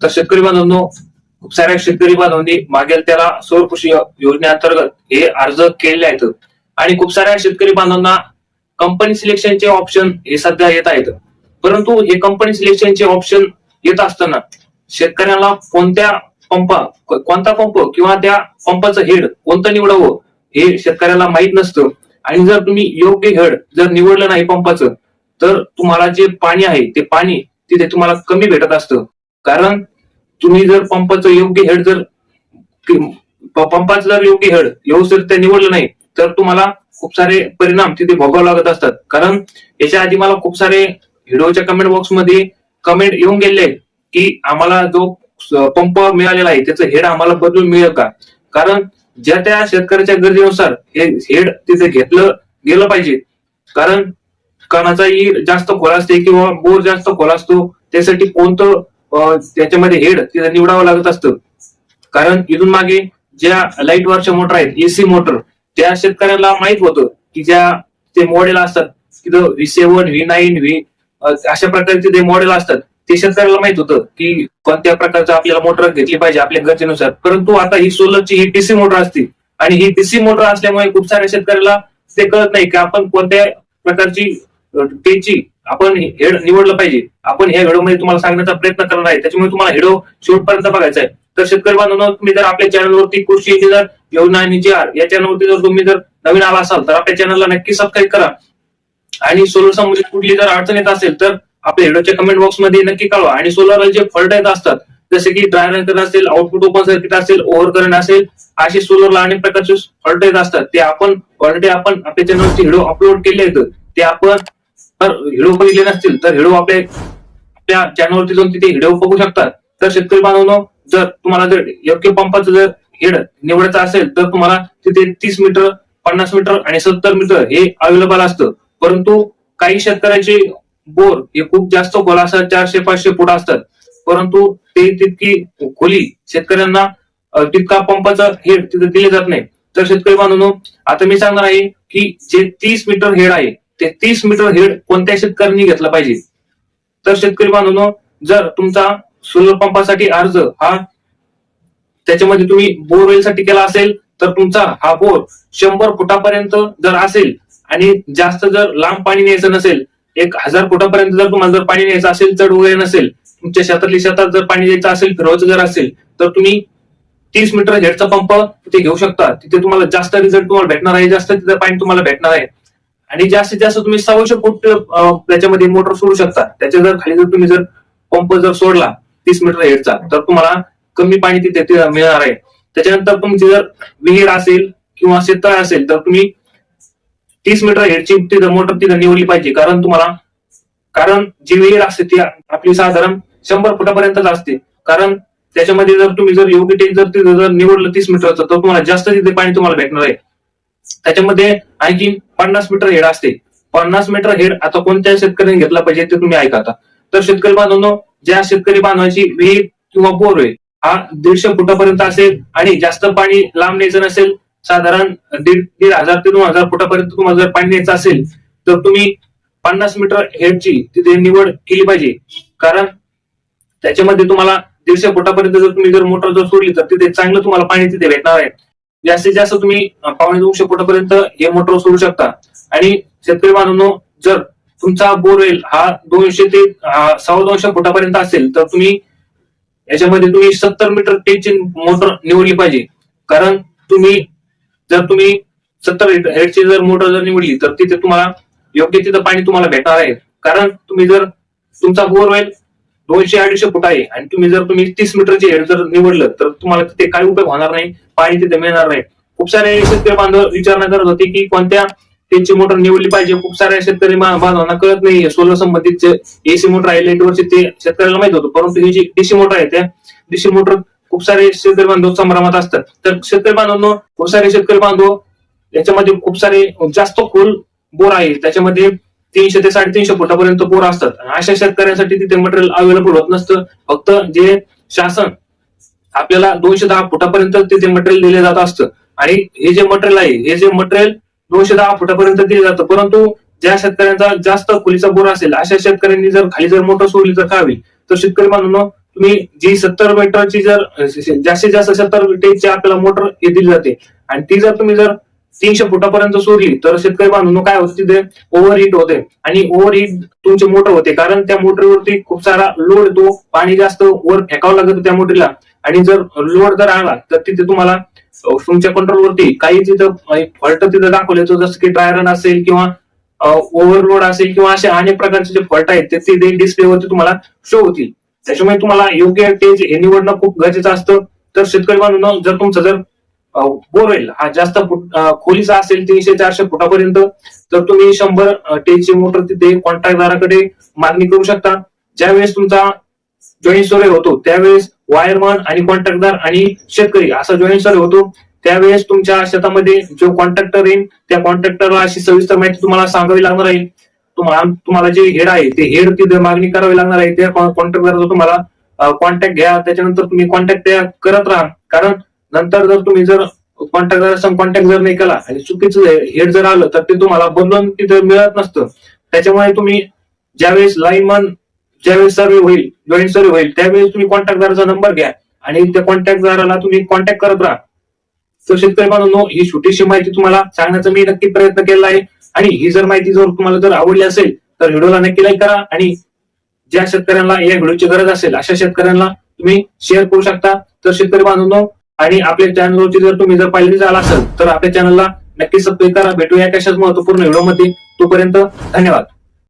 तर शेतकरी बांधवांनो खूप साऱ्या शेतकरी बांधवांनी मागेल त्याला सौर कृषी योजनेअंतर्गत हे अर्ज केलेले आहेत. आणि खूप साऱ्या शेतकरी बांधवांना कंपनी सिलेक्शनचे ऑप्शन हे सध्या येत आहेत. परंतु हे कंपनी सिलेक्शनचे ऑप्शन येत असताना शेतकऱ्याला कोणत्या पंपा कोणता पंप किंवा त्या पंपाचं हेड कोणतं निवडावं हे शेतकऱ्याला माहीत नसतं. आणि जर तुम्ही योग्य हेड जर निवडलं नाही पंपाचं तर तुम्हाला जे पाणी आहे ते पाणी तिथे तुम्हाला कमी भेटत असतं. कारण तुम्ही जर पंपाचं योग्य हेड जर पंपाचं जर योग्य हेड व्यवस्थित निवडलं नाही तर तुम्हाला खूप सारे परिणाम तिथे भोगावे लागत असतात. कारण याच्या आधी मला खूप सारे व्हिडिओच्या कमेंट बॉक्समध्ये कमेंट येऊन गेले की आम्हाला जो पंप मिळालेला आहे त्याचं हेड आम्हाला बदलून मिळेल का? कारण ज्या त्या शेतकऱ्याच्या गरजेनुसार हे हेड तिथे घेतलं गेलं पाहिजे. कारण कणाचाही जास्त खोल असते किंवा बोर जास्त खोल असतो त्यासाठी कोणतं त्याच्यामध्ये हेड तिथं निवडावं लागत असतं. कारण इथून मागे ज्या लाइट वरच्या मोटर आहेत एसी मोटर त्या शेतकऱ्याला माहीत होतं की ज्या ते मॉडेल असतात तिथं V seven V nine V अशा प्रकारचे ते मॉडेल असतात ते शेतकऱ्याला माहीत होतं की कोणत्या प्रकारचं आपल्याला मोटर घेतली पाहिजे आपल्या गरजेनुसार. परंतु आता ही सोलरची ही टीसी मोटर असते आणि ही टीसी मोटर असल्यामुळे खूप साऱ्या शेतकऱ्याला ते कळत नाही की आपण कोणत्या प्रकारची त्याची आपण हेड निवडलं पाहिजे. आपण ह्या व्हिडिओमध्ये तुम्हाला सांगण्याचा प्रयत्न करणार आहे. त्याच्यामुळे तुम्हाला व्हिडिओ शेवटपर्यंत बघायचा आहे तर शेतकरी बांधवांनो तुम्ही जर आपल्या चॅनलवरती कृषी इंजिनियर योजना आणि जी आर या चॅनलवरती जर तुम्ही जर नवीन आला असाल तर आपल्या चॅनलला नक्की सबस्क्राईब करा. आणि सोलर संबंधित कुठली जर अडचण येत असेल तर आपल्या व्हिडिओच्या कमेंट बॉक्समध्ये नक्की कळवा. आणि सोलर जे फॉल्ट येत असतात जसे की ड्राय रन करंट असेल आउटपुट ओपन सर्किट असेल ओव्हर करंट असेल असे सोलरला अनेक प्रकारचे फॉल्ट येत असतात. ते आपण ऑलरेडी आपण आपल्या चॅनलवरती व्हिडिओ अपलोड केले आहेत. ते आपण तर व्हिडिओ बघितले नसतील तर व्हिडिओ आपल्या आपल्या चॅनलवरती जाऊन तिथे व्हिडिओ बघू शकतात. तर शेतकरी बांधवांनो जर तुम्हाला जर योग्य पंपाचं जर हेड निवडायचं असेल तर तुम्हाला तिथे तीस मीटर पन्नास मीटर आणि सत्तर मीटर हे अवेलेबल असतं. परंतु काही शेतकऱ्यांचे बोर हे खूप जास्त खोल असतात चारशे पाचशे फुट असतात. परंतु ते तितकी खोली शेतकऱ्यांना तितका पंपाचा हेड तिथे दिले जात नाही. तर शेतकरी बांधवांनो आता मी सांगणार आहे की जे तीस मीटर हेड आहे ते तीस मीटर हेड कोणत्या शेतकऱ्यांनी घेतला पाहिजे? तर शेतकरी बांधवांनो जर तुमचा सोलर पंपासाठी अर्ज हा त्याच्यामध्ये तुम्ही बोरवेल साठी केला असेल तर तुमचा हा बोर शंभर फुटापर्यंत जर असेल आणि जास्त जर लांब पाणी न्यायचं नसेल एक हजार फुटापर्यंत जर तुम्हाला जर पाणी न्यायचं असेल चढ वगैरे नसेल तुमच्या शेतातली शेतात जर पाणी द्यायचं असेल फिरवायचं जर असेल तर तुम्ही तीस मीटर हेडचा पंप तिथे घेऊ शकता. तिथे तुम्हाला जास्त रिझल्ट तुम्हाला भेटणार आहे जास्त तिथे पाणी तुम्हाला भेटणार आहे. आणि जास्तीत जास्त तुम्ही सव्वाशे फूट त्याच्यामध्ये मोटर सोडू शकता. त्याच्या जर खाली जर तुम्ही जर पंप जर सोडला तीस मीटर हेडचा तर तुम्हाला कमी पाणी तिथे तिथे मिळणार आहे. त्याच्यानंतर तुमची जर विहीर असेल किंवा शेततळ असेल तर तुम्ही तीस मीटर हेडची तिथं मोटर तिथं निवडली पाहिजे. कारण तुम्हाला कारण जी विहीर असते ती आपली साधारण शंभर फुटापर्यंतच असते. कारण त्याच्यामध्ये जर तुम्ही जर योग्य टेक जर तिथं जर निवडलं तीस मीटरचं तर तुम्हाला जास्त तिथे पाणी तुम्हाला भेटणार आहे. त्याच्यामध्ये आणखी पन्नास मीटर हेड असते. पन्नास मीटर हेड आता कोणत्या शेतकऱ्याने घेतला पाहिजे ते तुम्ही ऐका आता. तर शेतकरी बांधवांनो ज्या शेतकरी बांधवांची विहीर किंवा बोर आहे हा दीडशे फुटापर्यंत असेल आणि जास्त पाणी लांब न्यायचं नसेल साधारण दीड दीड हजार ते दोन हजार फुटापर्यंत तुम्हाला जर पाणी न्यायचं असेल तर तुम्ही पन्नास मीटर हेडची तिथे निवड केली पाहिजे. कारण त्याच्यामध्ये तुम्हाला दीडशे फुटापर्यंत जर तुम्ही जर मोटर जर सोडली तर तिथे चांगलं तुम्हाला पाणी तिथे भेटणार आहे. जास्तीत जास्त तुम्ही पावणे दोनशे फुटापर्यंत हे मोटर सोडू शकता. आणि शेतकरी बांधवांनो जर तुमचा बोरवेल हा दोनशे ते सव्वा दोनशे फुटापर्यंत असेल तर तुम्ही याच्यामध्ये तुम्ही सत्तर मीटर टेची मोटर निवडली पाहिजे. कारण तुम्ही जर तुम्ही सत्तर हेडची जर मोटर जर निवडली तर तिथे तुम्हाला योग्य तिथं पाणी तुम्हाला भेटणार आहे. कारण तुम्ही जर तुमचा बोरवेल दोनशे अडीचशे फूट आहे. आणि तुम्ही जर तुम्ही तीस मीटरचे हेड जर निवडलं तर तुम्हाला तिथे काही उपयोग होणार नाही. पाणी तिथे मिळणार नाही. खूप सारे शेतकरी बांधव विचारणा करत होते की कोणत्या त्यांची मोटर निवडली पाहिजे. खूप साऱ्या शेतकरी बांधवांना कळत नाही. सोलर संबंधित एसी मोटर आहे लाईटवरचे ते शेतकऱ्याला माहीत होतं. परंतु ही जी डीसी मोटर आहे त्या डीसी मोटर खूप सारे शेतकरी बांधव संभ्रमात असतात. तर शेतकरी बांधवांनो खूप सारे शेतकरी बांधव याच्यामध्ये खूप सारे जास्त खोल बोर आहे. त्याच्यामध्ये तीनशे ते साडेतीनशे फुटापर्यंत बोर असतात. अशा शेतकऱ्यांसाठी तिथे मटेरियल अवेलेबल होत नसतं. फक्त जे शासन आपल्याला दोनशे दहा फुटापर्यंत तिथे मटेरियल दिले जात असतं. आणि हे जे मटेरियल आहे हे जे मटेरियल दोनशे दहा फुटापर्यंत दिले जातं. परंतु ज्या शेतकऱ्यांचा जास्त खोलीचा बोर असेल अशा शेतकऱ्यांनी जर खाली जर मोटर सोडली तर खावी तर शेतकरी बांधवांनो तुम्ही जी सत्तर मीटरची जर जास्तीत जास्त सत्तर मीटरची आपल्याला मोटर हे दिली जाते. आणि ती जर तुम्ही जर तीनशे फुटापर्यंत सोडली तर शेतकरी बांधून काय होतं तिथे? ओव्हर हिट होते. आणि ओव्हर हिट तुमचे मोटर होते कारण त्या मोटरवरती खूप सारा लोड येतो पाणी जास्त वर फेकावं लागत त्या मोटरीला. आणि जर लोड जर आला तर तिथे तुम्हाला तुमच्या कंट्रोलवरती काही तिथं फॉल्ट तिथं दाखवले जसं की ड्रायरन असेल किंवा ओव्हरलोड असेल किंवा असे अनेक प्रकारचे जे फॉल्ट आहेत ते डिस्प्ले डिस्प्लेवरती तुम्हाला शो होतील. त्याच्यामुळे तुम्हाला योग्य टेज हे निवडणं खूप गरजेचं असतं. तर शेतकरी बांधून जर तुमचं जर बोरवेल हा जास्त खोलीचा असेल तीनशे चारशे फुटापर्यंत तर तुम्ही शंभर टेची मोटर तिथे कॉन्ट्रॅक्टदाराकडे मागणी करू शकता. ज्यावेळेस तुमचा जॉईंट सर्वे होतो त्यावेळेस वायरमन आणि कॉन्ट्रॅक्टदार आणि शेतकरी असा जॉईंट सर्वे होतो. त्यावेळेस तुमच्या शेतामध्ये जो कॉन्ट्रॅक्टर येईल त्या कॉन्ट्रॅक्टरला अशी सविस्तर माहिती तुम्हाला सांगावी लागणार आहे. तुम्हाला तुम्हाला जे हेड आहे ते हेड तिथे मागणी करावी लागणार आहे. त्या कॉन्ट्रॅक्टरचा तुम्हाला कॉन्टॅक्ट घ्या. त्याच्यानंतर तुम्ही कॉन्टॅक्ट करत राहा. कारण नंतर जर तुम्ही जर कॉन्ट्रॅक्टर कॉन्टॅक्ट जर नाही केला आणि चुकीचं हेड जर आलं तर ते तुम्हाला बदलून तिथे मिळत नसतं. त्याच्यामुळे तुम्ही ज्यावेळेस लाईनमन ज्यावेळेस सर्वे होईल जॉईंट सर्वे होईल त्यावेळेस तुम्ही कॉन्टॅक्टदाराचा नंबर घ्या आणि त्या कॉन्टॅक्टदाराला तुम्ही कॉन्टॅक्ट करत राहा. तर शेतकरी बांधवांनो ही छोटीशी माहिती तुम्हाला सांगण्याचा मी नक्की प्रयत्न केला आहे. आणि ही जर माहिती जर तुम्हाला जर आवडली असेल तर व्हिडिओला नक्की लाईक करा आणि ज्या शेतकऱ्यांना या व्हिडिओची गरज असेल अशा शेतकऱ्यांना तुम्ही शेअर करू शकता. तर शेतकरी बांधवांनो आणि आपल्या चॅनलवरची जर तुम्ही जर पाहिली झाला असेल तर आपल्या चॅनलला नक्की सबस्क्राईब करा. भेटूया कशाच महत्त्वपूर्ण व्हिडिओमध्ये. तोपर्यंत धन्यवाद.